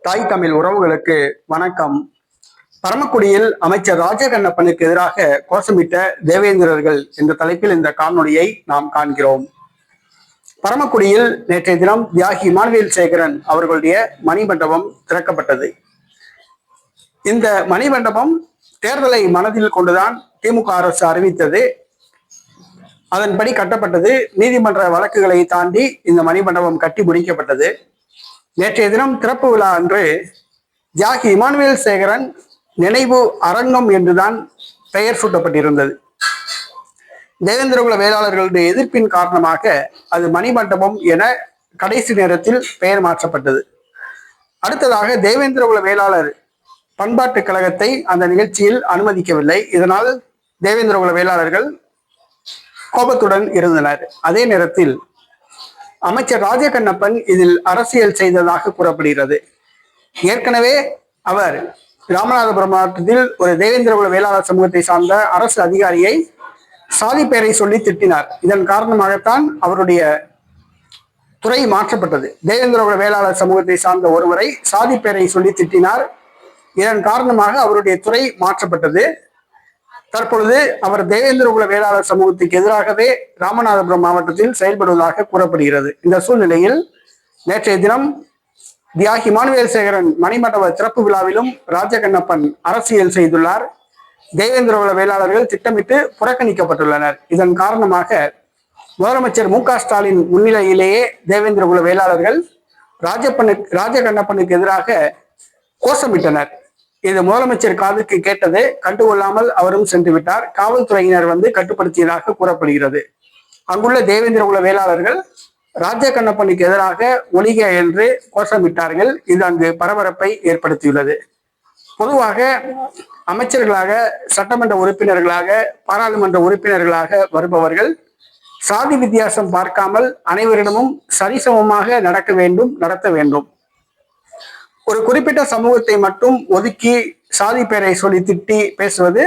தாய் தமிழ் உறவுகளுக்கு வணக்கம். பரமக்குடியில் அமைச்சர் ராஜகண்ணப்பனுக்கு எதிராக கோஷமிட்ட தேவேந்திரர்கள் என்ற தலைப்பில் இந்த காணொலியை நாம் காண்கிறோம். பரமக்குடியில் நேற்றைய தினம் தியாகி இமானுவேல் சேகரன் அவர்களுடைய மணிமண்டபம் திறக்கப்பட்டது. இந்த மணிமண்டபம் தேர்தலை மனதில் கொண்டுதான் திமுக அரசு அறிவித்தது. அதன்படி கட்டப்பட்டது. நீதிமன்ற வழக்குகளை தாண்டி இந்த மணிமண்டபம் கட்டி முடிக்கப்பட்டது. நேற்றைய தினம் திறப்பு விழா அன்று தியாகி இமானுவேல் சேகரன் நினைவு அரங்கம் என்றுதான் பெயர் சூட்டப்பட்டிருந்தது. தேவேந்திரகுல வேளாளர்களுடைய எதிர்ப்பின் காரணமாக அது மணிமண்டபம் என கடைசி நேரத்தில் பெயர் மாற்றப்பட்டது. அடுத்ததாக தேவேந்திரகுல வேளாளர் பண்பாட்டுக் கழகத்தை அந்த நிகழ்ச்சியில் அனுமதிக்கவில்லை. இதனால் தேவேந்திரகுல வேளாளர்கள் கோபத்துடன் இருந்தனர். அதே நேரத்தில் அமைச்சர் ராஜகண்ணப்பன் இதில் அரசியல் செய்ததாக கூறப்படுகிறது. ஏற்கனவே அவர் ராமநாதபுரம் மாவட்டத்தில் ஒரு தேவேந்திரகுல வேளாளர் சமூகத்தை சார்ந்த அரசு அதிகாரியை சாதி பெயரை சொல்லி திட்டினார். இதன் காரணமாகத்தான் அவருடைய துறை மாற்றப்பட்டது. தேவேந்திரகுல வேளாளர் சமூகத்தை சார்ந்த ஒருவரை சாதி பெயரை சொல்லி திட்டினார். இதன் காரணமாக அவருடைய துறை மாற்றப்பட்டது. தற்பொழுது அவர் தேவேந்திரகுல வேளாளர் சமூகத்துக்கு எதிராகவே ராமநாதபுரம் மாவட்டத்தில் செயல்படுவதாக கூறப்படுகிறது. இந்த சூழ்நிலையில் நேற்றைய தினம் தியாகி மானுவேல் சேகரன் மணிமண்டப திறப்பு விழாவிலும் ராஜகண்ணப்பன் அரசியல் செய்துள்ளார். தேவேந்திரகுல வேளாளர்கள் திட்டமிட்டு புறக்கணிக்கப்பட்டுள்ளனர். இதன் காரணமாக முதலமைச்சர் மு க ஸ்டாலின் முன்னிலையிலேயே தேவேந்திரகுல வேளாளர்கள் ராஜப்பனுக்கு ராஜகண்ணப்பனுக்கு எதிராக கோஷமிட்டனர். இது முதலமைச்சர் காதுக்கு கேட்டது கண்டுகொள்ளாமல் அவரும் சென்று விட்டார் காவல்துறையினர் வந்து கட்டுப்படுத்தியதாக கூறப்படுகிறது. அங்குள்ள தேவேந்திர உள்ள வேளாளர்கள் ராஜகண்ணப்பனுக்கு எதிராக ஒளிக என்று கோஷமிட்டார்கள். இது அங்கு பரபரப்பை ஏற்படுத்தியுள்ளது. பொதுவாக அமைச்சர்களாக சட்டமன்ற உறுப்பினர்களாக பாராளுமன்ற உறுப்பினர்களாக வருபவர்கள் சாதி வித்தியாசம் பார்க்காமல் அனைவரிடமும் சரிசமமாக நடக்க வேண்டும் நடத்த வேண்டும். ஒரு குறிப்பிட்ட சமூகத்தை மட்டும் ஒதுக்கி சாதி பெயரை சொல்லி திட்டி பேசுவது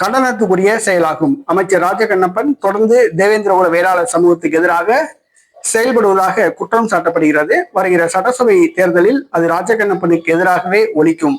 கண்டனத்துக்குரிய செயலாகும். அமைச்சர் ராஜகண்ணப்பன் தொடர்ந்து தேவேந்திரகுல வேளாளர் சமூகத்துக்கு எதிராக செயல்படுவதாக குற்றம் சாட்டப்படுகிறது. வருகிற சட்டசபை தேர்தலில் அது ராஜகண்ணப்பனுக்கு எதிராகவே ஒலிக்கும்.